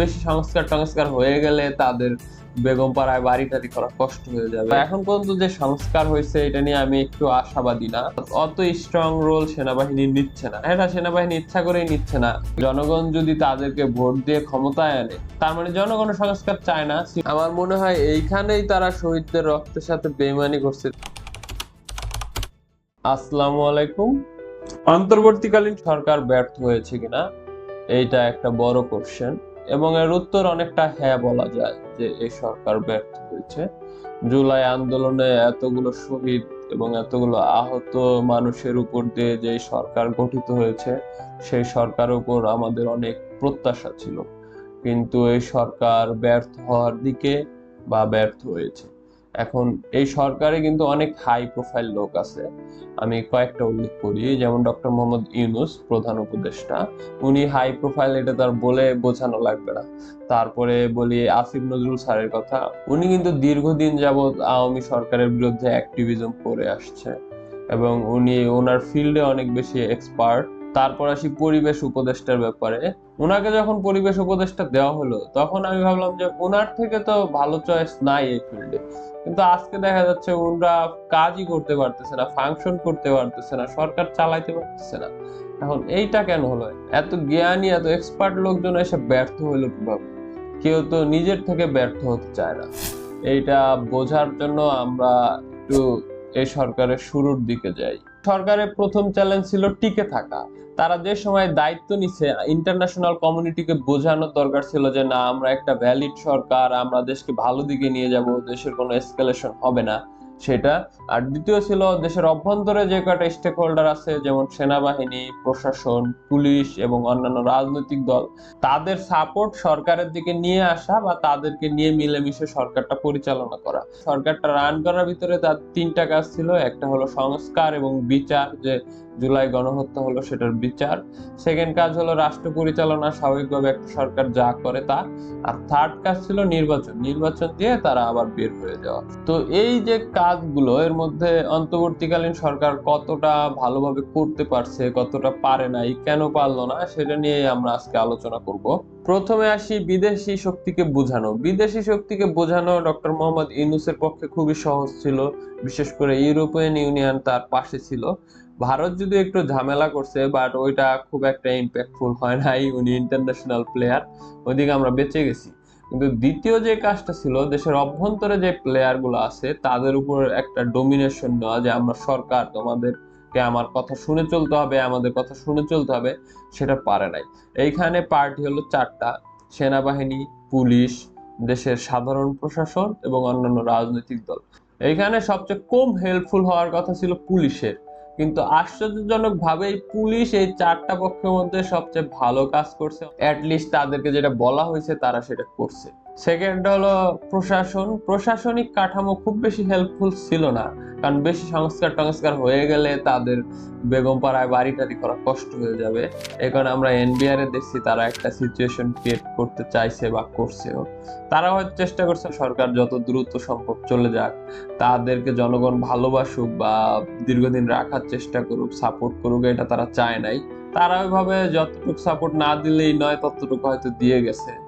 বেশি সংস্কার টংস্কার হয়ে গেলে তাদের বেগম পাড়ায় বাড়ি টাড়ি করা কষ্ট হয়ে যাবে। এখন পর্যন্ত যে সংস্কার হয়েছে, এটা নিয়ে আমি একটু আশাবাদী না। অত স্ট্রং রোল সেনাবাহিনী নিচ্ছে না। এটা সেনাবাহিনী ইচ্ছা করেই নিচ্ছে না। জনগণ যদি তাদেরকে ভোট দিয়ে ক্ষমতায় আনে, তার মানে জনগণ সংস্কার চায় না। আমার মনে হয় এইখানেই তারা শহীদদের রক্তের সাথে বেইমানি করছে। আসসালামু আলাইকুম। অন্তর্বর্তীকালীন সরকার ব্যর্থ হয়েছে কিনা, এইটা একটা বড় কোশ্চেন এবং এর উত্তর অনেকটা হ্যাঁ বলা যায় যে এই সরকার ব্যর্থ হয়েছে। জুলাই আন্দোলনে এতগুলো শহীদ এবং এতগুলো আহত মানুষের উপর দিয়ে যে সরকার গঠিত হয়েছে, সেই সরকার উপর আমাদের অনেক প্রত্যাশা ছিল। কিন্তু এই সরকার ব্যর্থ হওয়ার দিকে বা ব্যর্থ হয়েছে। এখন এই সরকারে কিন্তু অনেক হাই প্রোফাইল লোক আছে। আমি কয়েকটা উল্লেখ করি, যেমন ডক্টর মোহাম্মদ ইউনুস, প্রধান উপদেষ্টা। উনি হাই প্রোফাইল এটা তার বলে বোঝানো লাগবে না। তারপরে বলি আসিফ নজরুল স্যারের কথা, উনি কিন্তু দীর্ঘদিন যাবৎ আওয়ামী সরকারের বিরুদ্ধে অ্যাক্টিভিজম করে আসছে। এবং উনি ওনার ফিল্ডে অনেক বেশি এক্সপার্ট তারপর আসি পরিবেশ উপদেষ্টার ব্যাপারে। ওনাকে যখন পরিবেশ উপদেষ্টা দেওয়া হলো, তখন আমি ভাবলাম যে ওনার থেকে তো ভালো চয়েস নাই এই ফিল্ডে কিন্তু আজকে দেখা যাচ্ছে ওনারা কাজই করতে পারতেছে না ফাংশন করতে পারতেছে না, সরকার চালাইতে পারতেছে না। এখন এইটা কেন হলো? এত জ্ঞানী, এত এক্সপার্ট লোকজন এসে ব্যর্থ হলো কীভাবে? কেউ তো নিজের থেকে ব্যর্থ হতে চায় না। এইটা বোঝার জন্য আমরা একটু এই সরকারের শুরুর দিকে যাই। সরকারের প্রথম চ্যালেঞ্জ ছিল টিকে থাকা। তারা যে সময় দায়িত্ব নিছে ইন্টারন্যাশনাল কমিউনিটিকে বোঝানোর দরকার ছিল যে, না, আমরা একটা ভ্যালিড সরকার, আমরা দেশকে ভালো দিকে নিয়ে যাব, দেশের কোনো এসকালেশন হবে না। সেটা। আর দ্বিতীয় ছিল দেশের অভ্যন্তরে যে কটা স্টেক হোল্ডার আছে, যেমন সেনাবাহিনী, প্রশাসন, পুলিশ এবং অন্যান্য রাজনৈতিক দল, তাদের সাপোর্ট সরকারের দিকে নিয়ে আসা বা তাদেরকে নিয়ে মিলেমিশে সরকারটা পরিচালনা করা। সরকারটা রান করার ভিতরে তার তিনটা কাজ ছিল। একটা হলো সংস্কার এবং বিচার, যে জুলাই গণহত্যা হলো সেটার বিচার। সেকেন্ড কাজ হলো রাষ্ট্র পরিচালনা স্বাভাবিকভাবে একটা সরকার যা করে তা। আর থার্ড কাজ ছিল নির্বাচন। নির্বাচন দিয়ে তারা আবার বের হয়ে যাওয়া। তো এই যে কাজগুলো, এর মধ্যে অন্তর্বর্তীকালীন সরকার কতটা ভালোভাবে করতে পারছে, কতটা পারে নাই, কেন পারল না, সেটা নিয়ে আমরা আজকে আলোচনা করব। প্রথমে আসি বিদেশি শক্তিকে বোঝানো। বিদেশি শক্তিকে বোঝানো ডক্টর মোহাম্মদ ইউনুসের পক্ষে খুবই সহজ ছিল। বিশেষ করে ইউরোপিয়ান ইউনিয়ন তার পাশে ছিল। ভারত যদি একটু ঝামেলা করছে বাট ওইটা খুব একটা ইম্প্যাক্টফুল হয় নাই, উনি ইন্টারন্যাশনাল প্লেয়ার ওইদিকে আমরা বেঁচে গেছি। কিন্তু দ্বিতীয় যে কাজটা ছিল, দেশের অভ্যন্তরে যে প্লেয়ারগুলো আছে, তাদের উপর একটা ডোমিনেশন নেওয়া, যে আমরা সরকার, তোমাদেরকে আমার কথা শুনে চলতে হবে, আমাদের কথা শুনে চলতে হবে, সেটা পারে নাই। এইখানে পার্টি হলো চারটা, সেনাবাহিনী, পুলিশ, দেশের সাধারণ প্রশাসন এবং অন্যান্য রাজনৈতিক দল। এইখানে সবচেয়ে কম হেল্পফুল হওয়ার কথা ছিল পুলিশের। কিন্তু আশ্চর্যজনক ভাবে পুলিশ এই চারটা পক্ষের মধ্যে সবচেয়ে ভালো কাজ করছে। অ্যাটলিস্ট তাদেরকে যেটা বলা হয়েছে তারা সেটা করছে। সেকেন্ড হলো প্রশাসন। প্রশাসনিক কাঠামো খুব বেশি হেল্পফুল ছিল না। কারণ বেশি সংস্কার টংস্কার হয়ে গেলে তাদের বেগম পাড়ায় বাড়ি টাড়ি করা কষ্ট হয়ে যাবে। কারণে আমরা এনবিআর দেখছি তারা একটা সিচুয়েশন ক্রিয়েট করতে চাইছে বা করছেও। তারা হয়তো চেষ্টা করছে সরকার যত দ্রুত সম্ভব চলে যাক। তাদেরকে জনগণ ভালোবাসুক বা দীর্ঘদিন রাখার চেষ্টা করুক সাপোর্ট করুক, এটা তারা চায় নাই। তারা ওইভাবে যতটুকু সাপোর্ট না দিলেই নয়, ততটুকু হয়তো দিয়ে গেছে।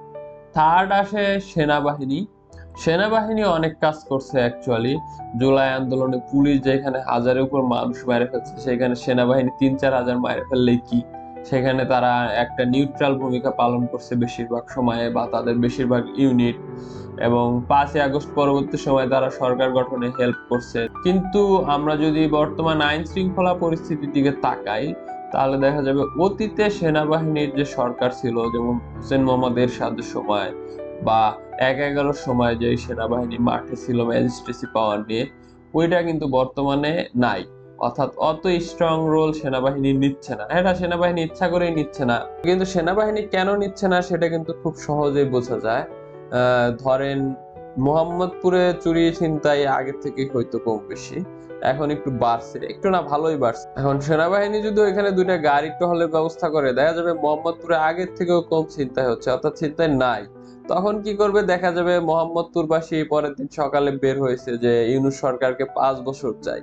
থার্ড আসে সেনাবাহিনী। সেনাবাহিনী অনেক কাজ করছে অ্যাকচুয়ালি জুলাই আন্দোলনে পুলিশ যেখানে হাজারের উপর মানুষ মেরে ফেলছে, সেখানে সেনাবাহিনী তিন, চার হাজার মেরে ফেললেই কি? সেখানে তারা একটা নিউট্রাল ভূমিকা পালন করছে বেশিরভাগ সময়ে বা তাদের বেশিরভাগ ইউনিট এবং পাঁচই আগস্ট পরবর্তী সময় তারা সরকার গঠনে হেল্প করছে। কিন্তু আমরা যদি বর্তমান আইন শৃঙ্খলা পরিস্থিতির দিকে তাকাই তাহলে দেখা যাবে অতীতে সেনাবাহিনীর যে সরকার ছিল, যেমন হোসেন মোহাম্মদ এরশাদের সময় বা এক এগারোর সময় যে সেনাবাহিনী মাঠে ছিল ম্যাজিস্ট্রেসি পাওয়ার নিয়ে, ওইটা কিন্তু বর্তমানে নাই। অর্থাৎ অত স্ট্রং রোল সেনাবাহিনী নিচ্ছে না। এটা সেনাবাহিনী ইচ্ছা করেই নিচ্ছে না। কিন্তু সেনাবাহিনী কেন নিচ্ছে না, সেটা কিন্তু খুব সহজেই বোঝা যায়। ধরেন মোহাম্মদপুরে চুরি ছিনতাই আগে থেকে হয়তো কম বেশি। এখন একটু বাড়ছে, একটু না ভালোই বাড়ছে। এখন সেনাবাহিনী যদি ওইখানে দুইটা গাড়ি টহলের ব্যবস্থা করে, দেখা যাবে মোহাম্মদপুরে আগের থেকেও কম চিন্তায় হচ্ছে, অর্থাৎ চিন্তায় নাই। তখন কি করবে? দেখা যাবে মোহাম্মদপুরবাসী পরের দিন সকালে বের হয়েছে যে ইউনুস সরকারকে পাঁচ বছর চাই।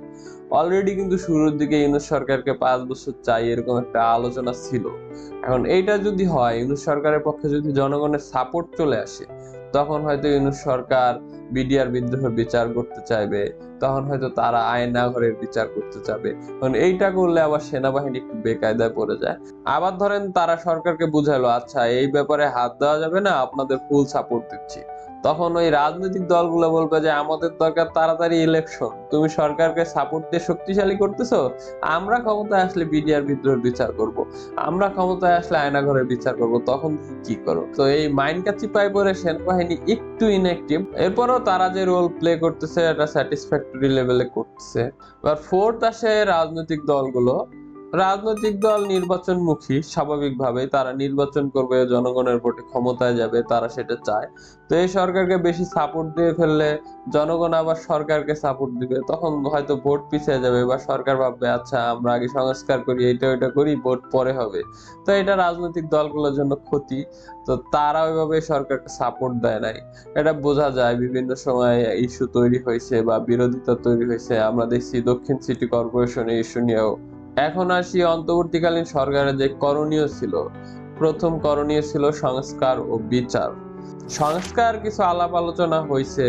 অলরেডি কিন্তু শুরুর দিকে ইউনুস সরকারকে পাঁচ বছর চাই এরকম একটা আলোচনা ছিল। এখন এইটা যদি হয়, ইউনুস সরকারের পক্ষে যদি জনগণের সাপোর্ট চলে আসে, তখন হয়তো ইউনুস সরকার বিডিআর বিদ্রোহ বিচার করতে চাইবে, তখন হয়তো তারা আয়না ঘরের বিচার করতে চাবে। কারণ এইটা করলে আবার সেনাবাহিনী একটু বেকায়দায় পড়ে যায়। আবার ধরেন তারা সরকারকে বুঝালো আচ্ছা এই ব্যাপারে হাত দেওয়া যাবে না, আপনাদের ফুল সাপোর্ট দিচ্ছি। তখন ওই রাজনৈতিক দলগুলো বলবে যে, আমাদের দরকার তাড়াতাড়ি ইলেকশন তুমি সরকারকে সাপোর্ট দিয়ে শক্তিশালী করতেছো? আমরা ক্ষমতায় আসলে বিডিআর বিদ্রোহের বিচার করব। আমরা ক্ষমতায় আসলে আয়না আয়নাঘরের বিচার করব। তখন কি করো? তো এই মাইন্ডটা চিপাই পরে সেনাবাহিনী একটু ইনঅ্যাক্টিভ এরপরও তারা যে রোল প্লে করতেছে এটা স্যাটিসফ্যাক্টরি লেভেলে করতেছে। এবার ফোর্থ আসে রাজনৈতিক দলগুলো। রাজনৈতিক দল নির্বাচনমুখী স্বাভাবিকভাবেই তারা নির্বাচন করবে, জনগণের ভোটে ক্ষমতায় যাবে, তারা সেটা চায়। তো এই সরকারকে বেশি সাপোর্ট দিয়ে ফেললে জনগণ আবার সরকারকে সাপোর্ট দিবে। তখন হয়তো ভোট পিছিয়ে যাবে বা সরকার ভাববে আচ্ছা আমরা আগে সংস্কার করি এটা ওইটা করি, ভোট পরে হবে। তো এটা রাজনৈতিক দলগুলোর জন্য ক্ষতি। তো তারা ওইভাবে সরকারকে সাপোর্ট দেয় নাই। এটা বোঝা যায়, বিভিন্ন সময় ইস্যু তৈরি হয়েছে বা বিরোধিতা তৈরি হয়েছে। আমরা দেখছি দক্ষিণ সিটি কর্পোরেশনের ইস্যু নিয়েও এখন আসি অন্তর্বর্তীকালীন সরকারের যে করণীয় ছিল। প্রথম করণীয় ছিল সংস্কার ও বিচার। সংস্কার কিছু আলাপ আলোচনা হয়েছে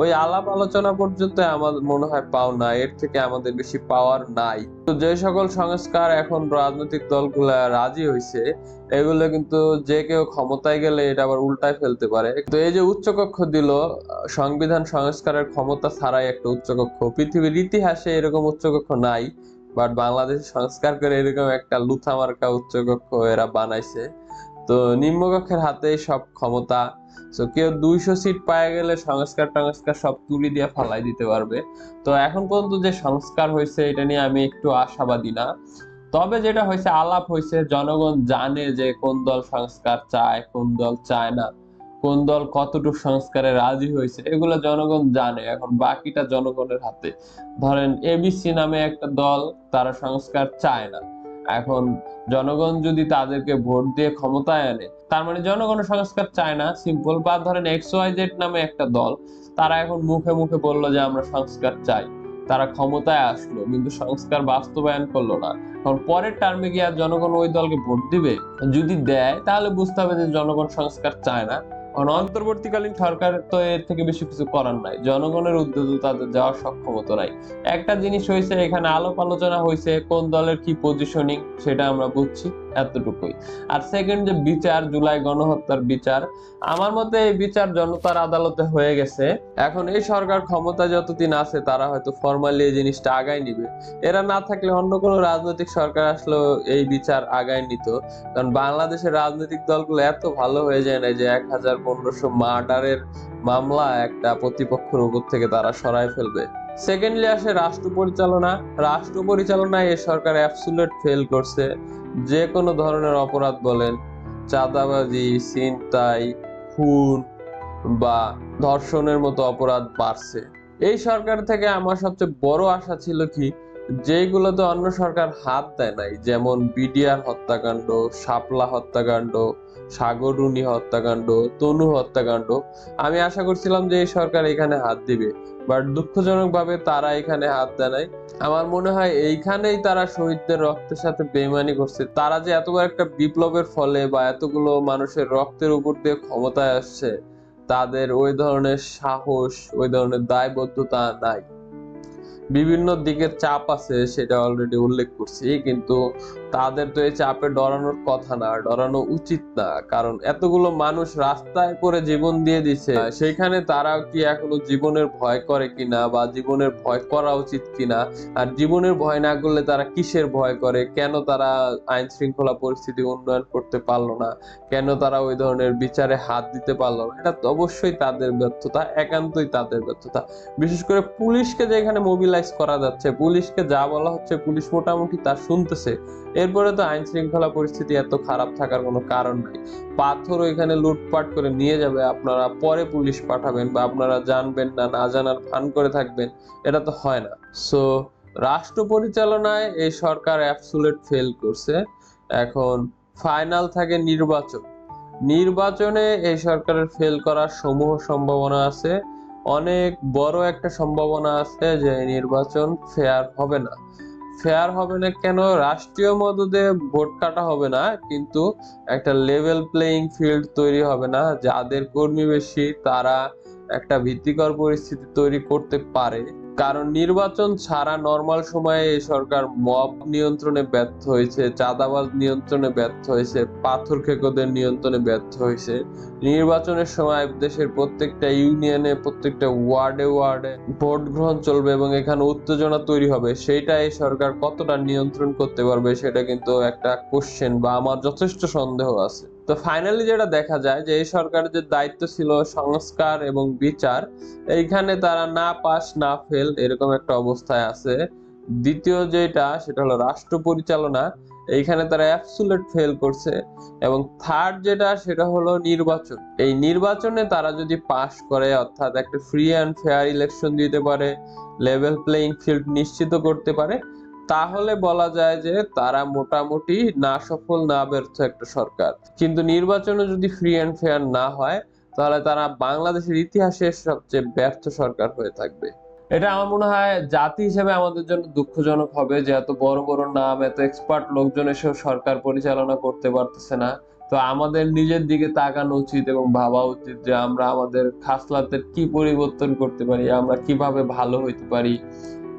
ওই আলাপ আলোচনা পর্যন্ত আমার মনে হয় পাও না, এর থেকে আমাদের বেশি পাওয়ার নাই। তো যে সকল সংস্কার এখন রাজনৈতিক দলগুলা রাজি হয়েছে এগুলো কিন্তু যে কেউ ক্ষমতায় গেলে এটা আবার উল্টায় ফেলতে পারে। তো এই যে উচ্চকক্ষ দিল, সংবিধান সংস্কারের ক্ষমতা ছাড়াই একটা উচ্চকক্ষ। পৃথিবীর ইতিহাসে এরকম উচ্চকক্ষ নাই। বাট বাংলাদেশ সংস্কার করে এরকম একটা লুথা মার্কা উচ্চকক্ষ এরা বানাইছে। তো নিম্নকক্ষের হাতে সব ক্ষমতা তো কেউ দুইশো সিট পায়ে গেলে সংস্কার টংস্কার সব তুলি দিয়ে ফালাই দিতে পারবে। তো এখন পর্যন্ত যে সংস্কার হয়েছে, এটা নিয়ে আমি একটু আশাবাদী না। তবে যেটা হয়েছে, আলাপ হয়েছে, জনগণ জানে যে কোন দল সংস্কার চায়, কোন দল চায় না। কোন দল কতটুকু সংস্কারে রাজি হয়েছে, এগুলো জনগণ জানে। এখন বাকিটা জনগণের হাতে। ধরেন এবিসি নামে একটা দল, তারা সংস্কার চায় না। এখন জনগণ যদি তাদেরকে ভোট দিয়ে ক্ষমতায় আনে, তার মানে জনগণ সংস্কার চায় না সিম্পল বা ধরেন এক্স ওয়াই জেড নামে একটা দল, তারা এখন মুখে মুখে বলল যে আমরা সংস্কার চাই। তারা ক্ষমতায় আসলো, কিন্তু সংস্কার বাস্তবায়ন করল না। কারণ পরের টার্মে গিয়ে জনগণ ওই দলকে ভোট দিবে? যদি দেয়, তাহলে বুঝতে হবে যে জনগণ সংস্কার চায় না। অন্তর্বর্তীকালীন সরকার তো এর থেকে বেশি কিছু করার নাই। জনগণের উদ্যোগে তাদের যাওয়ার সক্ষমতা নাই। একটা জিনিস হয়েছে, এখানে আলোপ আলোচনা হয়েছে, কোন দলের কি পজিশনিং সেটা আমরা বুঝছি। এতটুকুই। আর সেকেন্ড যে বিচার, জুলাই গণহত্যার বিচার, আমার মতে এই বিচার জনতার আদালতে হয়ে গেছে। এখন এই সরকার ক্ষমতা যতদিন আছে, তারা হয়তো ফর্মালি এই জিনিসটা আগায় নিবে। এরা না থাকলে অন্য কোনো রাজনৈতিক সরকার আসলেও এই বিচার আগায় নিত। কারণ বাংলাদেশের রাজনৈতিক দলগুলো এত ভালো হয়ে যায় না যে এক হাজার পনেরোশো মার্ডারের মামলা একটা প্রতিপক্ষের উপর থেকে তারা সরায় ফেলবে। সেকেন্ডলি আসে রাষ্ট্র পরিচালনা। রাষ্ট্র পরিচালনায় এ সরকার অ্যাবসুলেট ফেল করছে। যে কোনো ধরনের অপরাধ বলেন, চাঁদাবাজি, ছিনতাই, খুন বা ধর্ষণের মতো অপরাধ বাড়ছে। এই সরকার থেকে আমার সবচেয়ে বড় আশা ছিল কি যেগুলোতে অন্য সরকার হাত দেয় নাই, যেমন বিডিআর হত্যাকাণ্ড, শাপলা হত্যাকাণ্ড সাগররুনি হত্যাকাণ্ড, তনু হত্যাকাণ্ড। আমি আশা করছিলাম যে এই সরকার এখানে হাত দিবে বাট দুঃখজনক ভাবে তারা এখানে হাত দেয় নাই। আমার মনে হয় এইখানেই তারা শহীদদের রক্তের সাথে বেইমানি করছে। তারা যে এত একটা বিপ্লবের ফলে বা এতগুলো মানুষের রক্তের উপর দিয়ে ক্ষমতায় আসছে, তাদের ওই ধরনের সাহস, ওই ধরনের দায়বদ্ধতা নাই। বিভিন্ন দিকের চাপ আছে, সেটা অলরেডি উল্লেখ করছি, কিন্তু তাদের তো এই চাপে ডরানোর কথা না, ডরানো উচিত না। কারণ এতগুলো মানুষ রাস্তায় পরে জীবন দিয়ে দিছে, সেখানে তারা কি এখনও জীবনের ভয় করে কিনা বা জীবনের ভয় করা উচিত কিনা? আর জীবনের ভয় না করলে তারা কিসের ভয় করে? কেন তারা আইন শৃঙ্খলা পরিস্থিতি উন্নয়ন করতে পারল না? কেন তারা ওই ধরনের বিচারে হাত দিতে পারল না? এটা অবশ্যই তাদের ব্যর্থতা, একান্তই তাদের ব্যর্থতা। বিশেষ করে পুলিশকে যেখানে মোবিলাইজ করা যাচ্ছে, পুলিশকে যা বলা হচ্ছে, পুলিশ মোটামুটি তা শুনতেছে। এরপরে তো আইন শৃঙ্খলা পরিস্থিতি এত খারাপ থাকার কোনো কারণ নাই। পাথর ওইখানে লুটপাট করে নিয়ে যাবে, আপনারা পরে পুলিশ পাঠাবেন বা আপনারা জানবেন না না জানার ভান করে থাকবেন, এটা তো হয় না। সো রাষ্ট্র পরিচালনায় এই সরকার অ্যাবসুলেট ফেল করছে। এখন ফাইনাল থাকে নির্বাচন। নির্বাচনে এই সরকারের ফেল করার সমূহ সম্ভাবনা আছে। অনেক বড় একটা সম্ভাবনা আছে যে নির্বাচন ফেয়ার হবে না। ফেয়ার হবে না কেন? রাষ্ট্রীয় মদদে ভোট কাটা হবে না, কিন্তু একটা লেভেল প্লেয়িং ফিল্ড তৈরি হবে না। যাদের কর্মী বেশি, তারা একটা ভীতিকর পরিস্থিতি তৈরি করতে পারে। কারণ নির্বাচন ছাড়া নর্মাল সময়ে এই সরকার মব নিয়ন্ত্রণে ব্যর্থ হয়েছে, চাঁদাবাজ নিয়ন্ত্রণে ব্যর্থ হয়েছে, পাথর খেকোদের নিয়ন্ত্রণে ব্যর্থ হয়েছে। নির্বাচনের সময় দেশের প্রত্যেকটা ইউনিয়নে প্রত্যেকটা ওয়ার্ডে ওয়ার্ডে ভোট গ্রহণ চলবে এবং এখানে উত্তেজনা তৈরি হবে। সেইটা এই সরকার কতটা নিয়ন্ত্রণ করতে পারবে সেটা কিন্তু একটা কোশ্চেন বা আমার যথেষ্ট সন্দেহ আছে। তো ফাইনালি যেটা দেখা যায় যে এই সরকারের যে দায়িত্ব ছিল সংস্কার এবং বিচার, এইখানে তারা না পাস না ফেল এরকম একটা অবস্থায় আছে। দ্বিতীয় যেটা, সেটা হলো রাষ্ট্র পরিচালনা। এইখানে তারা অ্যাবসুলেট ফেল করছে এবং থার্ড যেটা, সেটা হলো নির্বাচন। এই নির্বাচনে তারা যদি পাশ করে, অর্থাৎ একটা ফ্রি অ্যান্ড ফেয়ার ইলেকশন দিতে পারে লেভেল প্লেইং ফিল্ড নিশ্চিত করতে পারে তাহলে বলা যায় যে তারা মোটামুটি না সফল না ব্যর্থ একটা সরকার। কিন্তু নির্বাচনে যদি ফ্রি অ্যান্ড ফেয়ার না হয়, তাহলে তারা বাংলাদেশের ইতিহাসের সবচেয়ে ব্যর্থ সরকার হয়ে থাকবে। এটা আমার মনে হয় জাতি হিসেবে আমাদের জন্য দুঃখজনক হবে যে এত বড় বড় নাম, এত এক্সপার্ট লোকজন এসেও সরকার পরিচালনা করতে পারতেছে না। তো আমাদের নিজের দিকে তাকানো উচিত এবং ভাবা উচিত যে আমরা আমাদের খাসলাতের কি পরিবর্তন করতে পারি, আমরা কীভাবে ভালো হইতে পারি।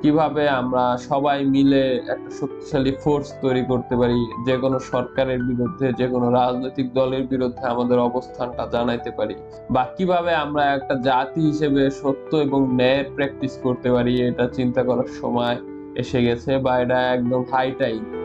কীভাবে আমরা সবাই মিলে একটা শক্তিশালী ফোর্স তৈরি করতে পারি, যে কোনো সরকারের বিরুদ্ধে, যে কোনো রাজনৈতিক দলের বিরুদ্ধে আমাদের অবস্থানটা জানাইতে পারি? বা কীভাবে আমরা একটা জাতি হিসেবে সত্য এবং ন্যায়ের প্র্যাকটিস করতে পারি, এটা চিন্তা করার সময় এসে গেছে বা এটা একদম হাই টাইম